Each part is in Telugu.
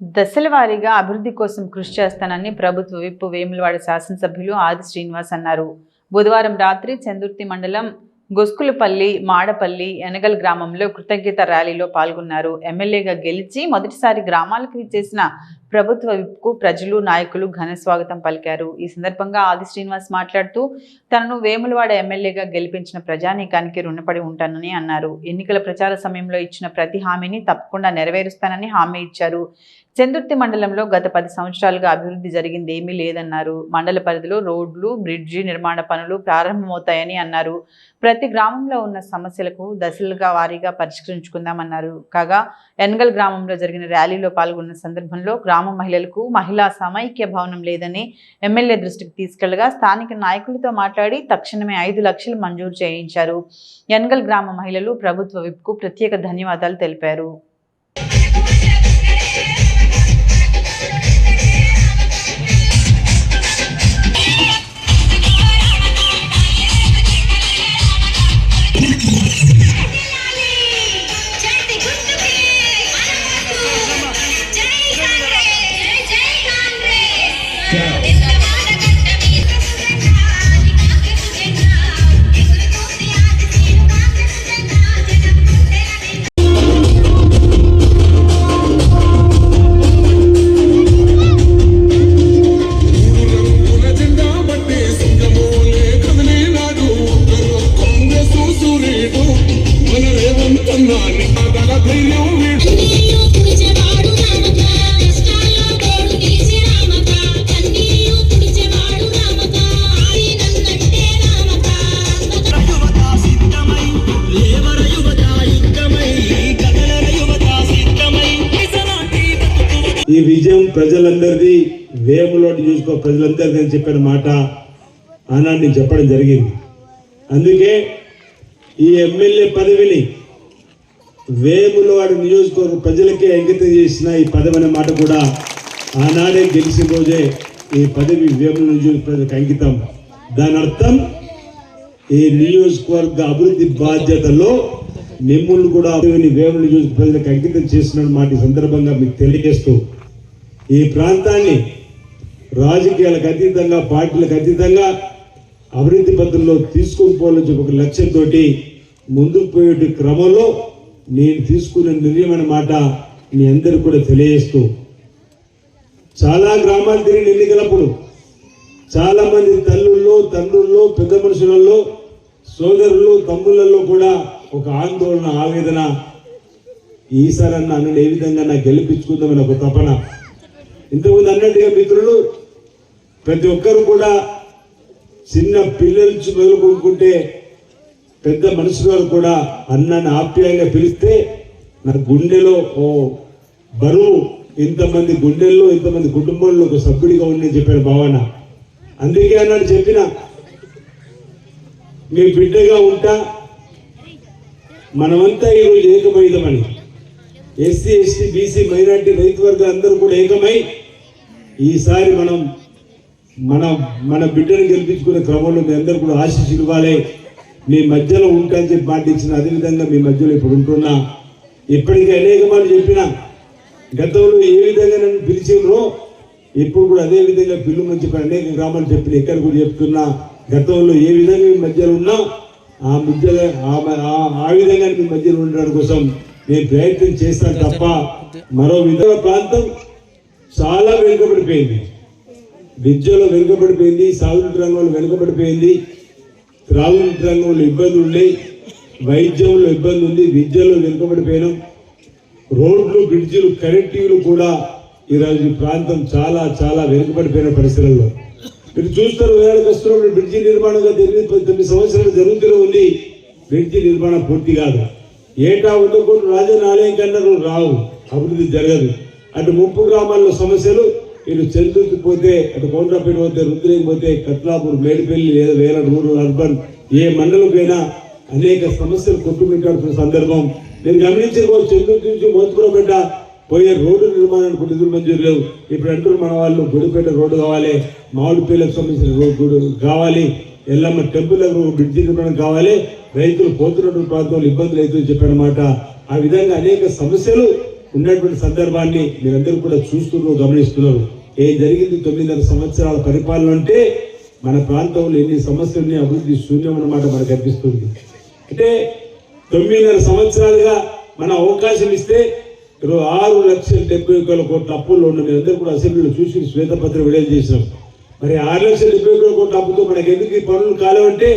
దశల వారీగా అభివృద్ధి కోసం కృషి చేస్తానని ప్రభుత్వ విప్పు వేములవాడ శాసనసభ్యులు ఆది శ్రీనివాస్ అన్నారు. బుధవారం రాత్రి చందుర్తి మండలం గొస్కులపల్లి మాడపల్లి ఎనగల్ గ్రామంలో కృతజ్ఞత ర్యాలీలో పాల్గొన్నారు. ఎమ్మెల్యేగా గెలిచి మొదటిసారి గ్రామాలకు ఇచ్చేసిన ప్రభుత్వ విప్కు ప్రజలు నాయకులు ఘన స్వాగతం పలికారు. ఈ సందర్భంగా ఆది శ్రీనివాస్ మాట్లాడుతూ తనను వేములవాడ ఎమ్మెల్యేగా గెలిపించిన ప్రజానీకానికి రుణపడి ఉంటానని అన్నారు. ఎన్నికల ప్రచార సమయంలో ఇచ్చిన ప్రతి హామీని తప్పకుండా నెరవేరుస్తానని హామీ ఇచ్చారు. చందుర్తి మండలంలో గత పది సంవత్సరాలుగా అభివృద్ధి జరిగింది ఏమీ లేదన్నారు. మండల పరిధిలో రోడ్లు బ్రిడ్జి నిర్మాణ పనులు ప్రారంభమవుతాయని అన్నారు. ప్రతి గ్రామంలో ఉన్న సమస్యలకు దశలుగా వారీగా పరిష్కరించుకుందామన్నారు. కాగా ఎన్గల్ గ్రామంలో జరిగిన ర్యాలీలో పాల్గొన్న సందర్భంలో గ్రామ గ్రామ మహిళలకు మహిళా సమైక్య భవనం లేదని ఎమ్మెల్యే దృష్టికి తీసుకెళ్ళగా స్థానిక నాయకులతో మాట్లాడి తక్షణమే ఐదు లక్షలు మంజూరు చేయించారు. ఎన్గల్ గ్రామ మహిళలు ప్రభుత్వ విప్కు ప్రత్యేక ధన్యవాదాలు తెలిపారు. ఈ విజయం ప్రజలందరిది వేములోటి చూసుకో ప్రజలందరిది అని చెప్పిన మాట ఆనాడు నేను చెప్పడం జరిగింది. అందుకే ఈ ఎమ్మెల్యే పదవిని వేములవాడ నియోజకవర్గ ప్రజలకే అంకితం చేసిన ఈ పదవి అనే మాట కూడా ఆనాడే గెలిచిన రోజే ఈ పదవి వేముల నియోజకవర్గ ప్రజలకు అంకితం. దాని అర్థం ఈ నియోజకవర్గ అభివృద్ధి బాధ్యతలో మిమ్మల్ని కూడా పదవిని వేముల నియోజక ప్రజలకు అంకితం చేసిన మాట ఈ సందర్భంగా మీకు తెలియజేస్తూ ఈ ప్రాంతాన్ని రాజకీయాలకు అతీతంగా పార్టీలకు అతీతంగా అభివృద్ధి పథంలో తీసుకుని పోవాలని చెప్పి ఒక లక్ష్యంతో ముందుకు పోయే క్రమంలో నేను తీసుకున్న నిర్ణయం అన్నమాట మీ అందరికీ కూడా తెలియజేస్తూ చాలా గ్రామాలు తిరిగిన ఎన్నికలప్పుడు చాలామంది తల్లుల్లో తండ్రుల్లో పెద్ద మనుషులలో సోదరులు తమ్ముళ్ళల్లో కూడా ఒక ఆందోళన ఆవేదన ఈసారి నన్ను ఏ విధంగా నాకు గెలిపించుకుందామని ఒక తపన ఇంతకుముందు అన్నట్టుగా మిత్రులు ప్రతి ఒక్కరు కూడా చిన్న పిల్లల నుంచి మొదలుకుంటే పెద్ద మనుషుల కూడా అన్నని ఆప్యాయంగా పిలిస్తే నా గుండెలో ఓ బరువు ఇంతమంది గుండెల్లో ఇంతమంది కుటుంబంలో ఒక సభ్యుడిగా ఉందని చెప్పాడు భావన. అందుకే అన్నాడు చెప్పిన మీ బిడ్డగా ఉంటా మనమంతా ఈరోజు ఏకమైదమని ఎస్సీ ఎస్టీ బీసీ మైనార్టీ రైతు వర్గాలు అందరూ కూడా ఏకమై ఈసారి మనం మన మన బిడ్డను గెలిపించుకునే క్రమంలో మీ అందరూ కూడా ఆశీస్సులు ఇవ్వాలి. మీ మధ్యలో ఉంటాని చెప్పి మాట ఇచ్చిన అదేవిధంగా మీ మధ్యలో ఇప్పుడు ఉంటున్నా. ఇప్పటికీ అనేక మార్లు చెప్పిన గతంలో ఏ విధంగా నన్ను పిలిచిండ్రో ఇప్పుడు కూడా అదే విధంగా పిల్లు మంచి అనేక గ్రామాలు చెప్పిన ఇక్కడ కూడా చెప్తున్నా. గతంలో ఏ విధంగా మీ మధ్యలో ఉన్నా ఆ మధ్యలో ఆ- ఆ విధంగా మీ మధ్యలో ఉండడం కోసం నేను ప్రయత్నం చేస్తాను తప్ప మరో విధంగా ప్రాంతం చాలా వెనుకబడిపోయింది. విద్యలో వెనుకబడిపోయింది సాగునీటి రంగంలో వెనుకబడిపోయింది. త్రాగునీటి రంగంలో ఇబ్బందులు ఉన్నాయి వైద్యంలో ఇబ్బంది ఉంది విద్యలో వెనుకబడిపోయినాం. రోడ్లు బ్రిడ్జిలు కనెక్టివ్లు కూడా ఈరోజు ఈ ప్రాంతం చాలా చాలా వెనుకబడిపోయిన పరిస్థితుల్లో మీరు చూస్తారు వేల వస్తున్నప్పుడు బ్రిడ్జి నిర్మాణం గత ఎనిమిది తొమ్మిది సంవత్సరాలు జరుగుతూనే ఉంది. బ్రిడ్జి నిర్మాణం పూర్తి కాదు. ఏటా వంద కోట్లు రాజధాని ఆలయం కన్నా రావు. అభివృద్ధి జరగదు. అటు ముంపు గ్రామాల్లో సమస్యలు ఇటు చంద్రుకి పోతే అటు కోండ్రపేట పోతే రుద్రేకి పోతే కట్లాపూర్ మేడిపల్లి లేదా వేరే రూరల్ అర్బన్ ఏ మండలంకైనా అనేక సమస్యలు కొట్టుమిట్టాల్సిన సందర్భం. నేను గమనించిన చెందుకు నుంచి మోతుకురబెట్ట పోయే రోడ్డు నిర్మాణానికి నిధులు మంజూరు లేవు. ఇప్పుడు అంటారు మన వాళ్ళు గుడిపేట రోడ్డు కావాలి మామిడిపల్లికి సంబంధించిన రోడ్డు కావాలి ఎల్లమ్మ టెంపుల్ దగ్గర బ్రిడ్జి నిర్మాణం కావాలి రైతులు పోతున్నటువంటి ప్రాంతంలో ఇబ్బందులు అవుతుందని చెప్పనమాట ఆ విధంగా అనేక సమస్యలు ఉన్నటువంటి సందర్భాన్ని మీరందరూ కూడా చూస్తున్నారు గమనిస్తున్నారు. ఏం జరిగింది? తొమ్మిదిన్నర సంవత్సరాల పరిపాలన అంటే మన ప్రాంతంలో ఎన్ని సమస్యలని అభివృద్ధి శూన్యం అన్నమాట మనకు అనిపిస్తుంది. అంటే తొమ్మిదిన్నర సంవత్సరాలుగా మన అవకాశం ఇస్తే ఇరవై ఆరు లక్షల డెబ్బై వేల కోట్ల అప్పుల్లో ఉన్న మీరందరూ కూడా అసెంబ్లీలో చూసి శ్వేతపత్రం విడుదల చేసినాం. మరి ఆరు లక్షల డెబ్బై వేల కోట్ల అప్పుతో మనకి ఎందుకు ఈ పనులు కాలేవంటే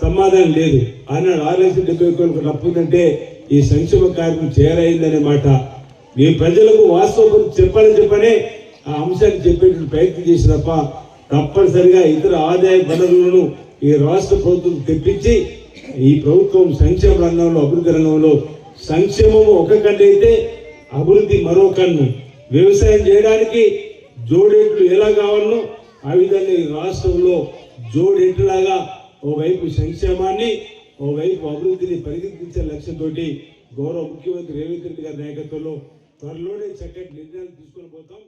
సమాధానం లేదు. ఆనాడు ఆరు లక్షల డెబ్బై వేల కోట్ల అప్పు ఉందంటే ఈ సంక్షేమ కార్యక్రమం చేరైందనే మాట మీ ప్రజలకు వాస్తవం చెప్పాలని చెప్పనే ఆ అంశాన్ని చెప్పేటువంటి ప్రయత్నం చేసి తప్ప తప్పనిసరిగా ఇతర ఆదాయ వనరులను ఈ రాష్ట్ర ప్రభుత్వం తెప్పించి ఈ ప్రభుత్వం సంక్షేమ రంగంలో అభివృద్ధి రంగంలో సంక్షేమము ఒక కన్ను అయితే అభివృద్ధి మరో కన్ను. వ్యవసాయం చేయడానికి జోడేట్లు ఎలా కావాలనో ఆ విధంగా ఈ రాష్ట్రంలో జోడేట్లాగా ఓవైపు సంక్షేమాన్ని ఓవైపు అభివృద్ధిని పరిగెత్తించే లక్ష్యంతో గౌరవ ముఖ్యమంత్రి రేవంత్ రెడ్డి గారి నాయకత్వంలో త్వరలోనే చక్కటి నిర్ణయాలు తీసుకొని పోతాం